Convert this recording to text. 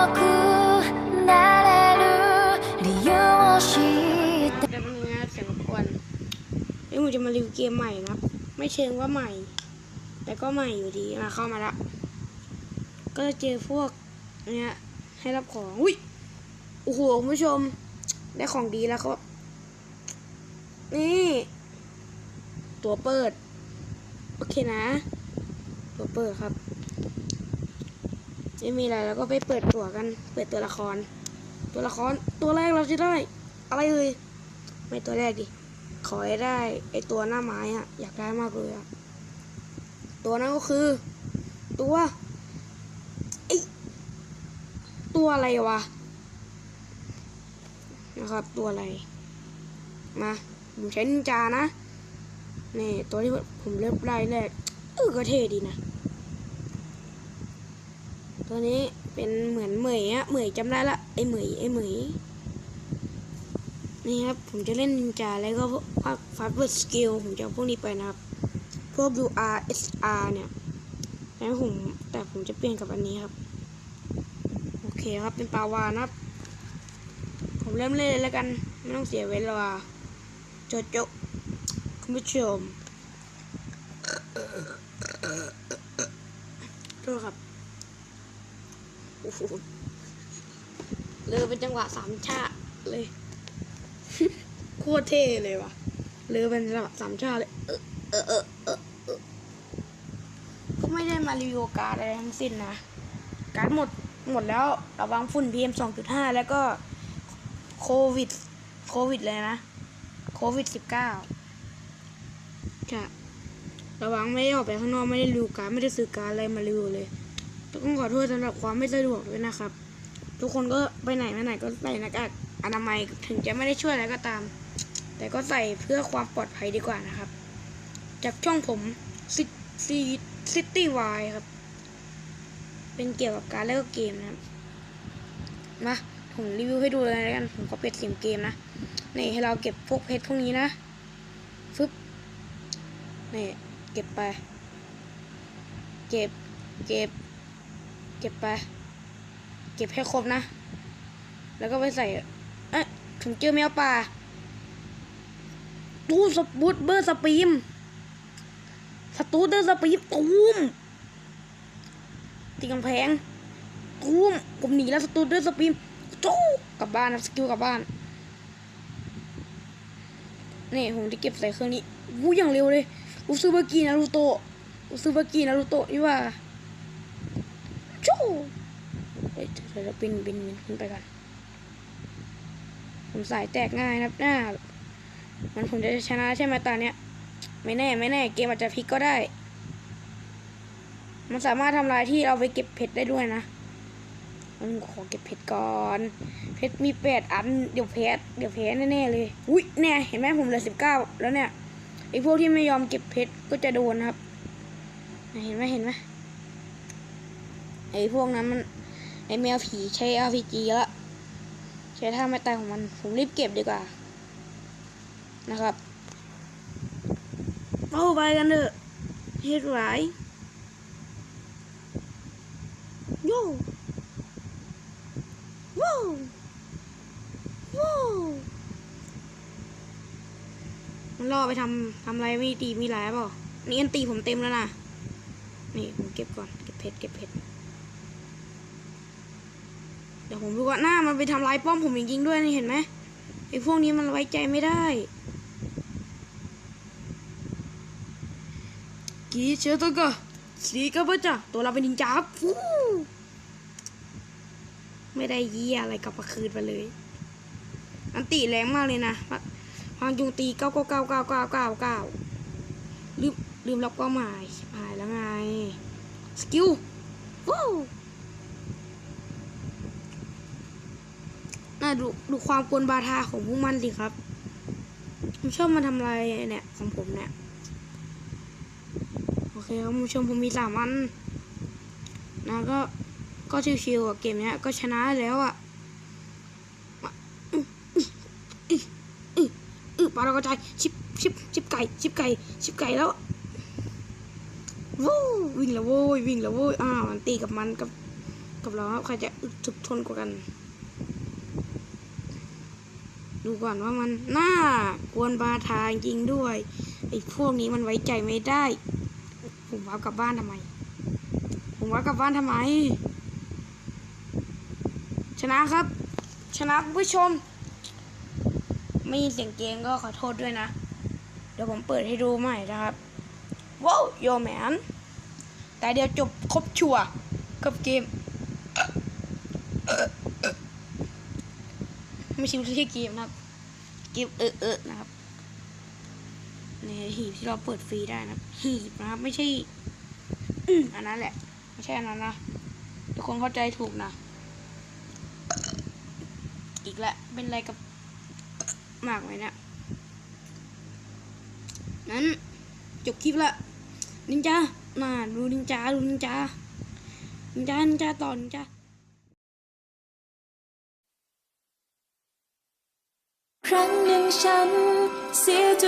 แป๊บนึงนะเสียงรบกวนเอ้ยผมจะมารีวิวเกมใหม่นะครับ ไม่เชิงว่าใหม่ แต่ก็ใหม่อยู่ดีมาเข้ามาละ ก็จะเจอพวกเนี้ยให้รับของ อุ้ย โอ้โหคุณผู้ชม ได้ของดีแล้วก็นี่ ตัวเปิด โอเคนะ ตัวเปิดครับ ไม่มีอะไรแล้วก็ไปเปิดตัวกัน เปิดตัวละคร ตัวละครตัวแรกเราจะได้ อะไรเอ่ยไม่ตัวแรกดิขอให้ได้ไอตัวหน้าไม้อะอยากได้มากเลยอะตัวนั้นก็คือ ตัวไอตัวอะไรวะนะครับ ตัวอะไร มาผมใช้นินจานะนี่ตัวที่ผมเลือกได้แรกเออก็เท่ดีนะ ตัวนี้เป็นเหมือนเหมยอะเหมยจำได้ละไอเหมยไอเหมยนี่ครับ ผมจะเล่นนินจาแล้วก็พวกฟาสเวิร์ดสกิลผมจะเอาพวกนี้ไปนะครับ พวก UR SR เนี่ยแล้วผมแต่ผมจะเปลี่ยนกับอันนี้ครับ โอเคครับเป็นปาวานนะครับ ผมเริ่มเล่นเลยแล้วกัน ไม่ต้องเสียเวลาโจโจคุณผู้ชมโทษครับ โอ้โหเลยเป็นจังหวะสามชาเลย โคตรเท่เลยว่ะเรือเป็นระดับสามชาติเลย เออเออเออเออก็ไม่ได้มารีวิวการ์ดอะไรทั้งสิ้นนะ การ์ดหมดหมดแล้วระวังฝุ่น PM 2.5 แล้วก็โควิด โควิดเลยนะ โควิด 19ค่ะระวังไม่ได้ออกไปข้างนอกไม่ได้รีวิวการ์ดไม่ได้ซื้อการ์ดอะไรมารีวิวเลย ต้องขอโทษสำหรับความไม่สะดวกด้วยนะครับ ทุกคนก็ไปไหนมาไหนก็ใส่หน้ากากอนามัยถึงจะไม่ได้ช่วยอะไรก็ตาม แต่ก็ใส่เพื่อความปลอดภัยดีกว่านะครับ จากช่องผมซิซิตี้วายครับ เป็นเกี่ยวกับการเล่นเกมนะครับ มาผมรีวิวให้ดูเลยแล้วกัน ผมก็เปิดเสียงเกมนะ นี่ให้เราเก็บพวกเพชรพวกนี้นะ ฟึบ นี่ เก็บไป เก็บ เก็บ เก็บไป เก็บให้ครบนะ แล้วก็ไปใส่ เอ๊ะถึงเจอแมวป่า ตู้สปูตเบอร์สปีม สตูเดอร์สปีมตูมตีกำแพงตูมผมหนีแล้วสตูเดอร์สปีมจู้กลับบ้านนะสกิลกลับบ้าน นี่ผมที่เก็บใส่เครื่องนี้วู้อย่างเร็วเลยอุซึบากินารูโตะอุซึบากินารูโตนี่ว่า จู้เฮ้ยเดี๋ยวเราบินบินบินขึ้นไปก่อนผมสายแตกง่ายนะครับหน้ามันผมจะชนะใช่ไหมตอนเนี้ย ไม่แน่ไม่แน่เกมอาจจะพลิกก็ได้ มันสามารถทำลายที่เราไปเก็บเพชรได้ด้วยนะมันขอเก็บเพชรก่อน เพชรมีแปดอัน เดี๋ยวแพ้เดี๋ยวแพ้แน่ๆเลยอุ้ยเนี่ยเห็นไหมผมเหลือสิบเก้าแล้วเนี่ยไอ้พวกที่ไม่ยอมเก็บเพชรก็จะโดนครับ เห็นไหมเห็นไหม ไอ้พวกนั้นมันไอ้แมวผีใช้ RPG แล้วใช้ท่าไม่ตายของมันผมรีบเก็บดีกว่า นะครับเอาไปกันเถอะเฮ็ดไรโย่ว้าวว้าวมันล่อไปทำทำอะไรไม่ตีมีหลายเปล่านี่อันตีผมเต็มแล้วนะนี่ผมเก็บก่อน เก็บเพชรเก็บเพชร ดี๋ยวผมดูก่อนหน้ามันไปทำลายป้อมผมจริงๆด้วยนี่เห็นไหมไอ้พวกนี้มันไว้ใจไม่ได้กีเชอตัวก็สีก็ปะจ้ะตัวเราเป็นนินจาฟูไม่ได้เยี่ยอะไรกลับมาคืนไปเลย อันตีแรงมากเลยนะพางจุงตีเก้าเก้าเก้าเก้าเก้าเก้าเก้าลืมลืมรับเป้าหมายหายแล้วไง สกิลวู้า ดูดูความกวนบาทาของพวกมันสิครับผมชอบมาทำอะไรเนี่ยของผมเนี่ยโอเคครับคุณผู้ชมผมมีสามวันนะก็ก็ชิวๆอะเกมเนี้ยก็ชนะแล้วอะอืออืออืออือปลาเรากระจายชิบชิบชิบไก่ชิบไก่ชิบไก่แล้ววู้วิ่งแล้วโว้ยวิ่งแล้วโว้ยอ้าวมันตีกับมันกับกับเราใครจะอึดถึกทนกว่ากัน ดูก่อนว่ามันน่ากวนบาทาจริงด้วยไอ้พวกนี้มันไว้ใจไม่ได้ ผมว่ากลับบ้านทำไม ผมว่ากลับบ้านทำไม ชนะครับ ชนะคุณผู้ชม ไม่ยินเสียงเกมก็ขอโทษด้วยนะ เดี๋ยวผมเปิดให้ดูใหม่นะครับว้าวโยแมนแต่เดี๋ยวจบครบชัวร์กับเกม ไม่ใช่ไม่ใช่เกมนะครับเกมเออเออนะครับในหีบที่เราเปิดฟรีได้นะหีบนะครับไม่ใช่อันนั้นแหละ ไม่ใช่อันนั้นนะทุกคนเข้าใจถูกนะ อีกแล้วเป็นอะไรกับหมากไหมเนี่ยนั้นจบคลิปละนินจามาดูนินจาดูนินจานินจานินจาต่อนินจา ครั้งหนึ่งฉันเสียใจ